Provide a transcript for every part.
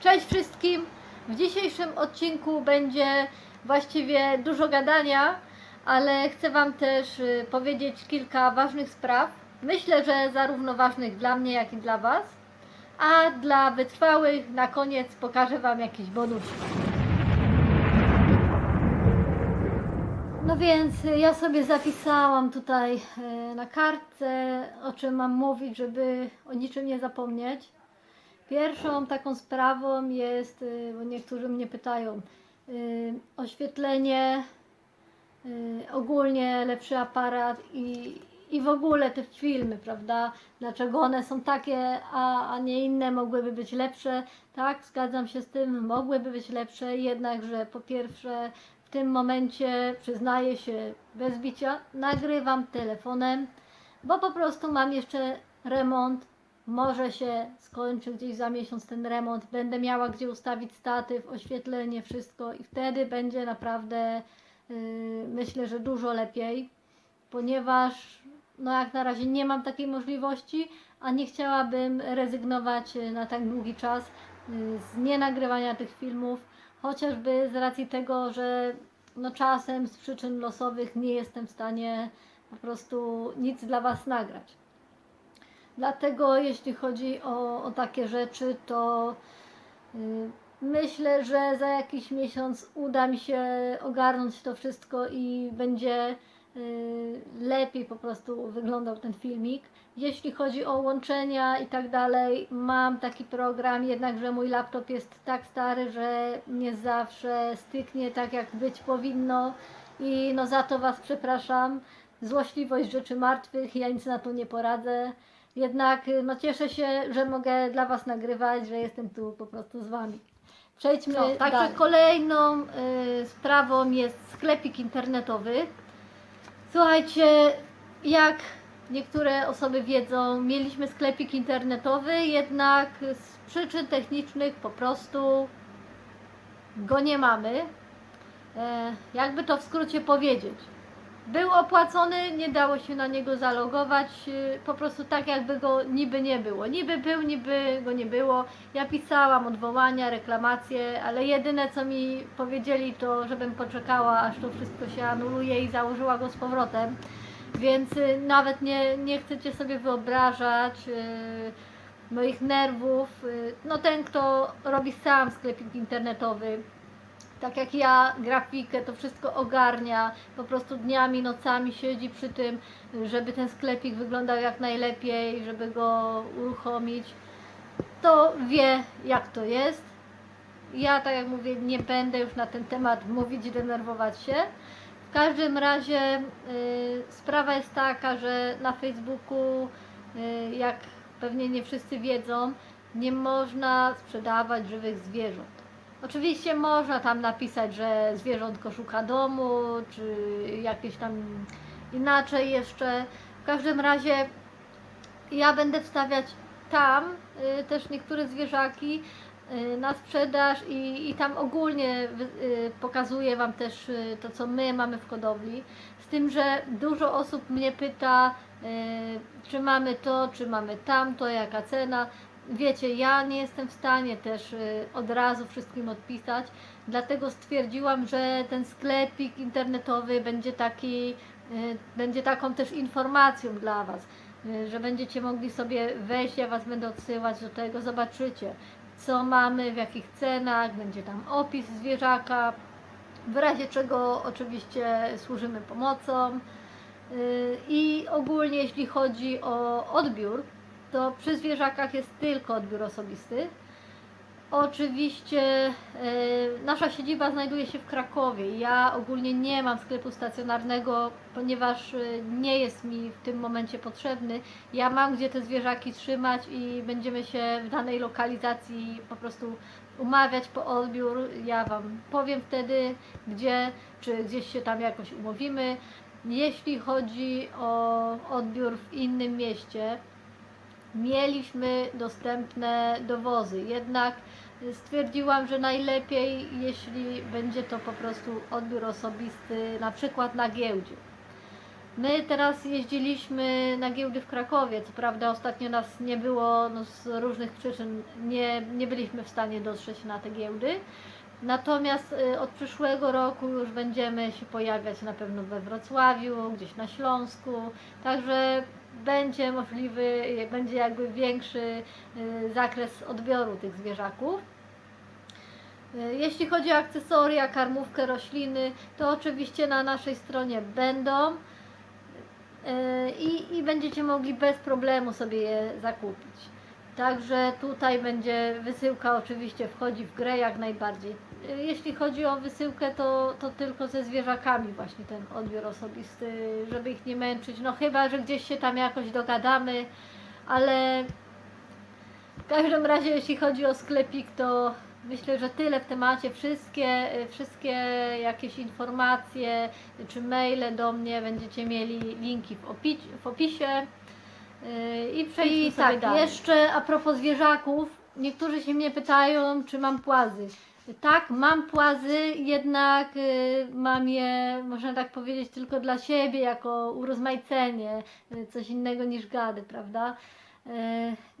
Cześć wszystkim! W dzisiejszym odcinku będzie właściwie dużo gadania, ale chcę Wam też y, powiedzieć kilka ważnych spraw. Myślę, że zarówno ważnych dla mnie, jak i dla Was. A dla wytrwałych na koniec pokażę Wam jakiś bonus. No więc y, ja sobie zapisałam tutaj y, na kartce, o czym mam mówić, żeby o niczym nie zapomnieć. Pierwszą taką sprawą jest, y, bo niektórzy mnie pytają, y, oświetlenie, y, ogólnie lepszy aparat i, i w ogóle te filmy, prawda? Dlaczego one są takie, a, a nie inne, mogłyby być lepsze? Tak, zgadzam się z tym, mogłyby być lepsze, jednakże po pierwsze w tym momencie, przyznaję się bez bicia, nagrywam telefonem, bo po prostu mam jeszcze remont może się skończy gdzieś za miesiąc ten remont, będę miała gdzie ustawić statyw, oświetlenie, wszystko i wtedy będzie naprawdę yy, myślę, że dużo lepiej, ponieważ no jak na razie nie mam takiej możliwości, a nie chciałabym rezygnować yy, na tak długi czas yy, z nienagrywania tych filmów, chociażby z racji tego, że no czasem z przyczyn losowych nie jestem w stanie po prostu nic dla Was nagrać. Dlatego jeśli chodzi o, o takie rzeczy, to y, myślę, że za jakiś miesiąc uda mi się ogarnąć to wszystko i będzie y, lepiej po prostu wyglądał ten filmik. Jeśli chodzi o łączenia i tak dalej, mam taki program, jednakże mój laptop jest tak stary, że nie zawsze styknie tak jak być powinno i no za to Was przepraszam. Złośliwość rzeczy martwych, ja nic na to nie poradzę. Jednak y, no, cieszę się, że mogę dla Was nagrywać, że jestem tu po prostu z Wami. Przejdźmy No, Także dalej. kolejną y, sprawą jest sklepik internetowy. Słuchajcie, jak niektóre osoby wiedzą, mieliśmy sklepik internetowy, jednak z przyczyn technicznych po prostu go nie mamy. E, jakby to w skrócie powiedzieć. Był opłacony, nie dało się na niego zalogować, yy, po prostu tak jakby go niby nie było. Niby był, niby go nie było. Ja pisałam odwołania, reklamacje, ale jedyne co mi powiedzieli to, żebym poczekała aż to wszystko się anuluje i założyła go z powrotem. Więc yy, nawet nie, nie chcecie sobie wyobrażać yy, moich nerwów. No ten, kto robi sam sklepik internetowy, tak jak ja, grafikę, to wszystko ogarnia, po prostu dniami, nocami siedzi przy tym, żeby ten sklepik wyglądał jak najlepiej, żeby go uruchomić, to wie jak to jest. Ja, tak jak mówię, nie będę już na ten temat mówić, denerwować się. W każdym razie y, sprawa jest taka, że na Facebooku, y, jak pewnie nie wszyscy wiedzą, nie można sprzedawać żywych zwierząt. Oczywiście można tam napisać, że zwierzątko szuka domu, czy jakieś tam inaczej jeszcze. W każdym razie ja będę wstawiać tam y, też niektóre zwierzaki y, na sprzedaż i, i tam ogólnie y, pokazuję Wam też to, co my mamy w hodowli. Z tym, że dużo osób mnie pyta, czy mamy to, czy mamy tamto, jaka cena. Wiecie, ja nie jestem w stanie też y, od razu wszystkim odpisać, dlatego stwierdziłam, że ten sklepik internetowy będzie taki, y, będzie taką też informacją dla Was, y, że będziecie mogli sobie wejść, ja Was będę odsyłać do tego, zobaczycie co mamy, w jakich cenach, będzie tam opis zwierzaka, w razie czego oczywiście służymy pomocą. I ogólnie jeśli chodzi o odbiór, to przy zwierzakach jest tylko odbiór osobisty. Oczywiście e, nasza siedziba znajduje się w Krakowie. Ja ogólnie nie mam sklepu stacjonarnego, ponieważ e, nie jest mi w tym momencie potrzebny. Ja mam gdzie te zwierzaki trzymać i będziemy się w danej lokalizacji po prostu umawiać po odbiór. Ja Wam powiem wtedy, gdzie, czy gdzieś się tam jakoś umówimy. Jeśli chodzi o odbiór w innym mieście, mieliśmy dostępne dowozy. Jednak stwierdziłam, że najlepiej, jeśli będzie to po prostu odbiór osobisty, na przykład na giełdzie. My teraz jeździliśmy na giełdy w Krakowie. Co prawda ostatnio nas nie było no, z różnych przyczyn. Nie, nie byliśmy w stanie dotrzeć na te giełdy. Natomiast y, od przyszłego roku już będziemy się pojawiać na pewno we Wrocławiu, gdzieś na Śląsku. Także będzie możliwy, będzie jakby większy y, zakres odbioru tych zwierzaków. Y, Jeśli chodzi o akcesoria, karmówkę, rośliny, to oczywiście na naszej stronie będą y, i, i będziecie mogli bez problemu sobie je zakupić. Także tutaj będzie wysyłka oczywiście wchodzi w grę jak najbardziej. Jeśli chodzi o wysyłkę, to, to tylko ze zwierzakami właśnie ten odbiór osobisty, żeby ich nie męczyć. No chyba, że gdzieś się tam jakoś dogadamy, ale w każdym razie jeśli chodzi o sklepik, to myślę, że tyle w temacie. Wszystkie, wszystkie jakieś informacje czy maile do mnie będziecie mieli linki w, opi- w opisie. Yy, I przejdźmy I tak, dalej. jeszcze a propos zwierzaków, niektórzy się mnie pytają, czy mam płazy. Tak, mam płazy, jednak y, mam je, można tak powiedzieć, tylko dla siebie, jako urozmaicenie, y, coś innego niż gady, prawda? Y,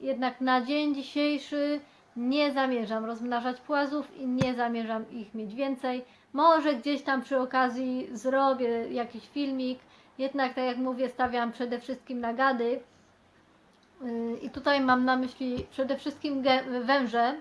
jednak na dzień dzisiejszy nie zamierzam rozmnażać płazów i nie zamierzam ich mieć więcej. Może gdzieś tam przy okazji zrobię jakiś filmik, jednak tak jak mówię, stawiam przede wszystkim na gady. I tutaj mam na myśli przede wszystkim węże,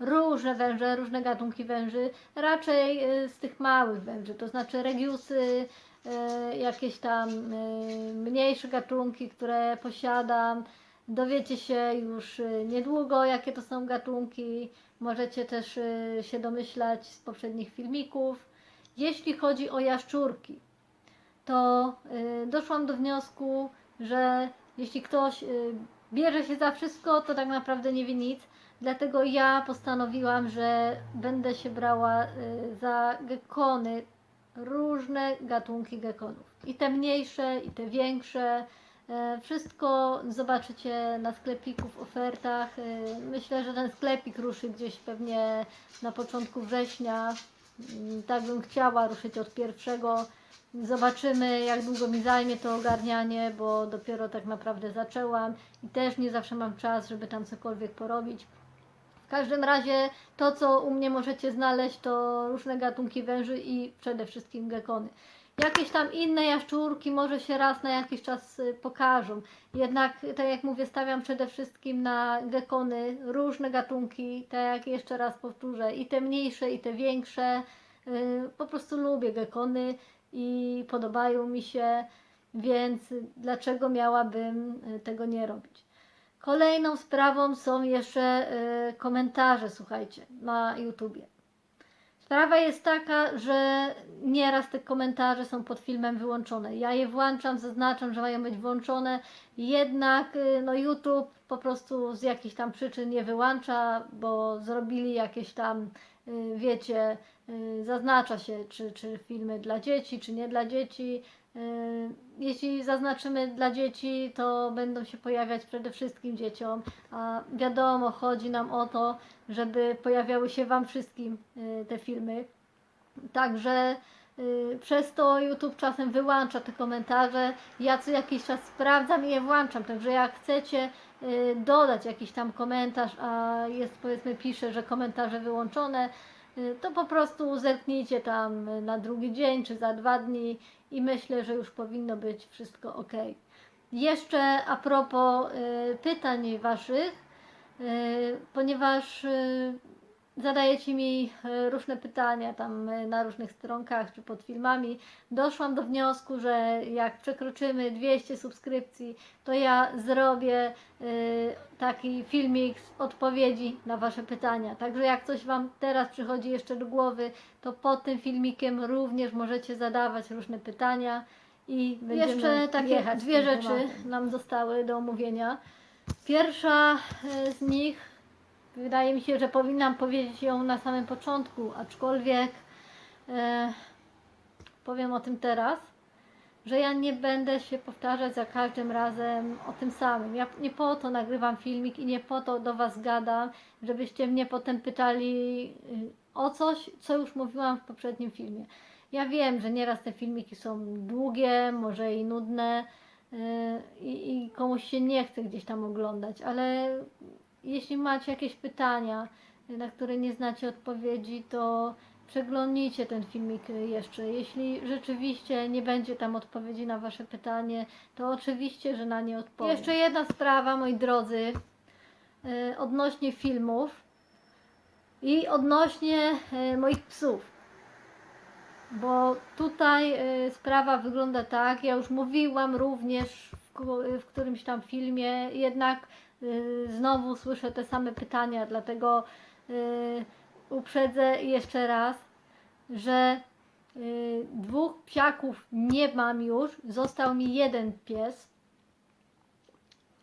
różne węże, różne gatunki węży, raczej yy, z tych małych węży, to znaczy regiusy, yy, jakieś tam yy, mniejsze gatunki, które posiadam. Dowiecie się już niedługo, jakie to są gatunki. Możecie też się domyślać z poprzednich filmików. Jeśli chodzi o jaszczurki, to y, doszłam do wniosku, że jeśli ktoś y, bierze się za wszystko, to tak naprawdę nie wie nic. Dlatego ja postanowiłam, że będę się brała y, za gekony, różne gatunki gekonów. I te mniejsze, i te większe. E, Wszystko zobaczycie na sklepiku w ofertach. E, Myślę, że ten sklepik ruszy gdzieś pewnie na początku września. Mm, Tak bym chciała ruszyć od pierwszego. Zobaczymy, jak długo mi zajmie to ogarnianie, bo dopiero tak naprawdę zaczęłam i też nie zawsze mam czas, żeby tam cokolwiek porobić. Każdym razie to, co u mnie możecie znaleźć, to różne gatunki węży i przede wszystkim gekony. Jakieś tam inne jaszczurki może się raz na jakiś czas y, pokażą. Jednak, tak jak mówię, stawiam przede wszystkim na gekony, różne gatunki, tak jak jeszcze raz powtórzę, i te mniejsze, i te większe. Y, Po prostu lubię gekony i podobają mi się, więc dlaczego miałabym y, tego nie robić? Kolejną sprawą są jeszcze y, komentarze, słuchajcie, na YouTubie. Sprawa jest taka, że nieraz te komentarze są pod filmem wyłączone. Ja je włączam, zaznaczam, że mają być włączone, jednak y, no YouTube po prostu z jakichś tam przyczyn je wyłącza, bo zrobili jakieś tam, y, wiecie, zaznacza się, czy, czy filmy dla dzieci, czy nie dla dzieci. Y, Jeśli zaznaczymy dla dzieci, to będą się pojawiać przede wszystkim dzieciom, a wiadomo, chodzi nam o to, żeby pojawiały się Wam wszystkim y, te filmy. Także y, przez to YouTube czasem wyłącza te komentarze. Ja co jakiś czas sprawdzam i je włączam. Także jak chcecie dodać jakiś tam komentarz, a jest powiedzmy pisze, że komentarze wyłączone, to po prostu zerknijcie tam y, na drugi dzień czy za dwa dni i myślę, że już powinno być wszystko ok. Jeszcze a propos y, pytań Waszych, y, ponieważ y, zadajecie mi y, różne pytania tam y, na różnych stronkach czy pod filmami, doszłam do wniosku, że jak przekroczymy 200 subskrypcji, to ja zrobię y, taki filmik z odpowiedzi na Wasze pytania. Także jak coś Wam teraz przychodzi jeszcze do głowy, to pod tym filmikiem również możecie zadawać różne pytania i będziemy Jeszcze takie dwie rzeczy nam zostały do omówienia. Pierwsza z nich Wydaje mi się, że powinnam powiedzieć ją na samym początku, aczkolwiek e, powiem o tym teraz, że ja nie będę się powtarzać za każdym razem o tym samym. Ja nie po to nagrywam filmik i nie po to do Was gadam, żebyście mnie potem pytali y, o coś, co już mówiłam w poprzednim filmie. Ja wiem, że nieraz te filmiki są długie, może i nudne yy, i, i komuś się nie chce gdzieś tam oglądać, ale jeśli macie jakieś pytania, na które nie znacie odpowiedzi, to przeglądnijcie ten filmik jeszcze. Jeśli rzeczywiście nie będzie tam odpowiedzi na Wasze pytanie, to oczywiście, że na nie odpowiem. Jeszcze jedna sprawa, moi drodzy, yy, odnośnie filmów i odnośnie yy, moich psów. Bo tutaj yy, sprawa wygląda tak, ja już mówiłam również w, którymś tam filmie, jednak znowu słyszę te same pytania, dlatego yy, uprzedzę jeszcze raz, że yy, dwóch psiaków nie mam już, został mi jeden pies.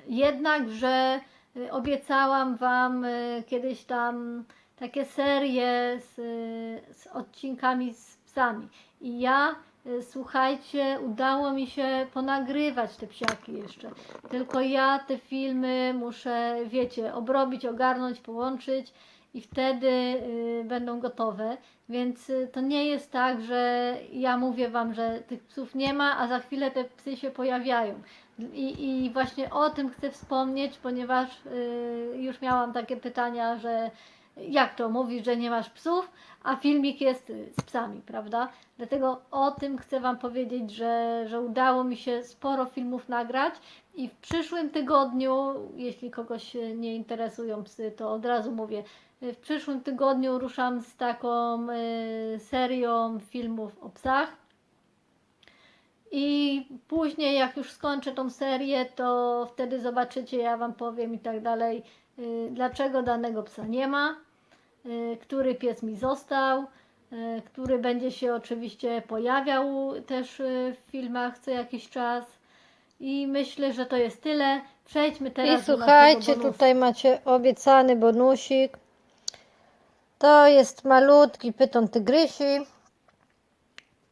Jednakże y, obiecałam Wam y, kiedyś tam takie serie z, y, z odcinkami z psami. I ja, y, słuchajcie, udało mi się ponagrywać te psiaki jeszcze. Tylko ja te filmy muszę, wiecie, obrobić, ogarnąć, połączyć i wtedy y, będą gotowe. Więc y, to nie jest tak, że ja mówię Wam, że tych psów nie ma, a za chwilę te psy się pojawiają. I, i właśnie o tym chcę wspomnieć, ponieważ y, już miałam takie pytania, że jak to mówisz, że nie masz psów, a filmik jest y, z psami, prawda? Dlatego o tym chcę Wam powiedzieć, że, że udało mi się sporo filmów nagrać i w przyszłym tygodniu, jeśli kogoś y, nie interesują psy, to od razu mówię, y, w przyszłym tygodniu ruszam z taką serią filmów o psach. I później, jak już skończę tą serię, to wtedy zobaczycie, ja Wam powiem i tak dalej, dlaczego danego psa nie ma, y, który pies mi został, y, który będzie się oczywiście pojawiał też y, w filmach co jakiś czas. I myślę, że to jest tyle. Przejdźmy teraz I do słuchajcie, tutaj macie obiecany bonusik. To jest malutki pyton tygrysi.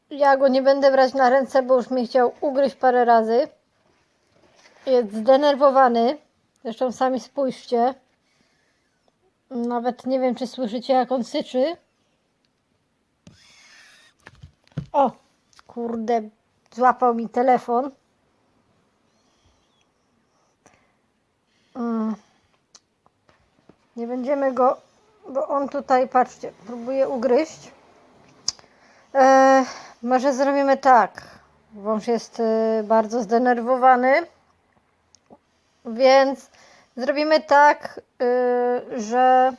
Ja go nie będę brać na ręce, bo już mnie chciał ugryźć parę razy. Jest zdenerwowany. Zresztą sami spójrzcie. Nawet nie wiem, czy słyszycie, jak on syczy. O, kurde, złapał mi telefon. Mm. Nie będziemy go, bo on tutaj, patrzcie, próbuje ugryźć. E, może zrobimy tak. Wąż jest e, bardzo zdenerwowany, więc zrobimy tak, e, że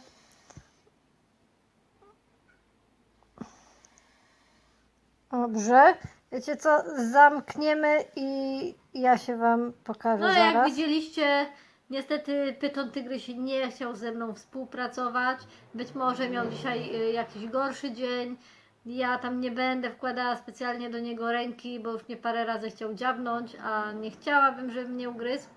Dobrze. Wiecie co? Zamkniemy i ja się Wam pokażę No jak zaraz. widzieliście, niestety Pyton Tygrysi nie chciał ze mną współpracować. Być może miał dzisiaj y, jakiś gorszy dzień. Ja tam nie będę wkładała specjalnie do niego ręki, bo już mnie parę razy chciał dziabnąć, a nie chciałabym, żeby mnie ugryzł.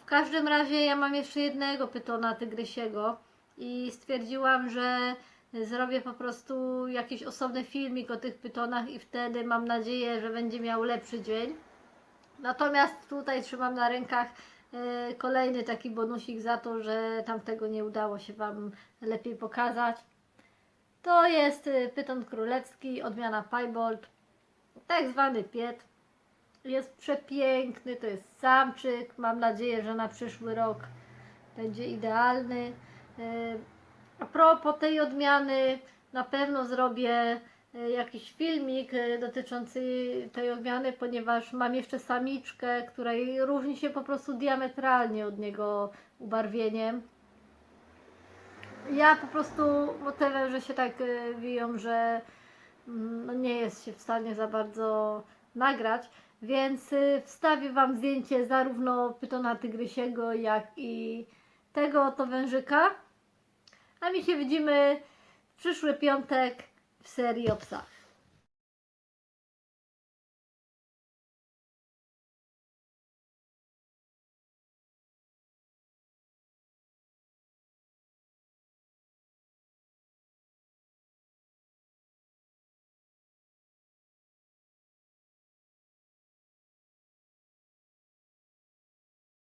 W każdym razie ja mam jeszcze jednego pytona tygrysiego i stwierdziłam, że zrobię po prostu jakiś osobny filmik o tych pytonach i wtedy mam nadzieję, że będzie miał lepszy dzień. Natomiast tutaj trzymam na rękach e, kolejny taki bonusik za to, że tamtego nie udało się Wam lepiej pokazać. To jest e, pyton królewski, odmiana Piebold, tak zwany piet. Jest przepiękny, to jest samczyk. Mam nadzieję, że na przyszły rok będzie idealny. E, A propos tej odmiany, na pewno zrobię e, jakiś filmik e, dotyczący tej odmiany, ponieważ mam jeszcze samiczkę, której różni się po prostu diametralnie od niego ubarwieniem. Ja po prostu motywem, że się tak wiją, że mm, no nie jest się w stanie za bardzo nagrać, więc y, wstawię Wam zdjęcie zarówno pytona tygrysiego, jak i tego oto wężyka. A my się widzimy w przyszły piątek w serii o psach.